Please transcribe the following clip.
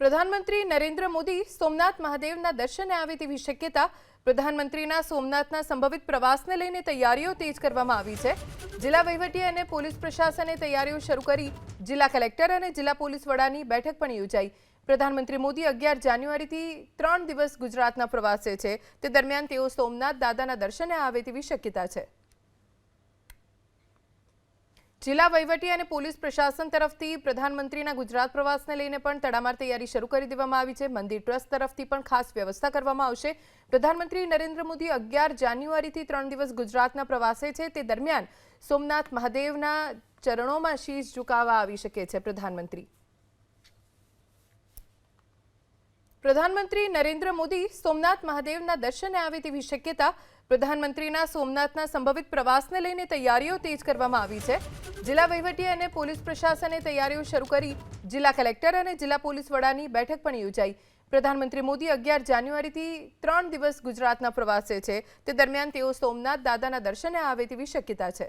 પ્રધાનમંત્રી નરેન્દ્ર મોદી સોમનાથ મહાદેવના દર્શને આવે તેવી શક્યતા પ્રધાનમંત્રીના સોમનાથના સંભવિત પ્રવાસને લઈને તૈયારીઓ તેજ કરવામાં આવી છે. જિલ્લા વહીવટી અને પોલીસ પ્રશાસને તૈયારીઓ શરૂ કરી. જિલ્લા કલેક્ટર અને જિલ્લા પોલીસ વડાની બેઠક પણ યોજાઈ. પ્રધાનમંત્રી મોદી અગિયાર જાન્યુઆરીથી ત્રણ દિવસ ગુજરાતના પ્રવાસે છે. તે દરમિયાન તેઓ સોમનાથ દાદાના દર્શને આવે તેવી શક્યતા છે. જિલ્લા વહીવટી અને પોલીસ પ્રશાસન તરફથી પ્રધાનમંત્રીના ગુજરાત પ્રવાસને લઈને પણ તડામાર તૈયારી શરૂ કરી દેવામાં આવી છે. મંદિર ટ્રસ્ટ તરફથી પણ ખાસ વ્યવસ્થા કરવામાં આવશે. પ્રધાનમંત્રી નરેન્દ્ર મોદી અગિયાર જાન્યુઆરીથી ત્રણ દિવસ ગુજરાતના પ્રવાસે છે. તે દરમિયાન સોમનાથ મહાદેવના ચરણોમાં શીશ ઝુકાવવા આવી શકે છે પ્રધાનમંત્રી. પ્રધાનમંત્રી નરેન્દ્ર મોદી સોમનાથ મહાદેવના દર્શને આવે તેવી શક્યતા પ્રધાનમંત્રીના સોમનાથના સંભવિત પ્રવાસને લઈને તૈયારીઓ તેજ કરવામાં આવી છે. જિલ્લા વહીવટી અને પોલીસ પ્રશાસને તૈયારીઓ શરૂ કરી. જિલ્લા કલેક્ટર અને જિલ્લા પોલીસ વડાની બેઠક પણ યોજાઈ. પ્રધાનમંત્રી મોદી અગિયાર જાન્યુઆરીથી ત્રણ દિવસ ગુજરાતના પ્રવાસે છે. તે દરમિયાન તેઓ સોમનાથ દાદાના દર્શને આવે તેવી શક્યતા છે.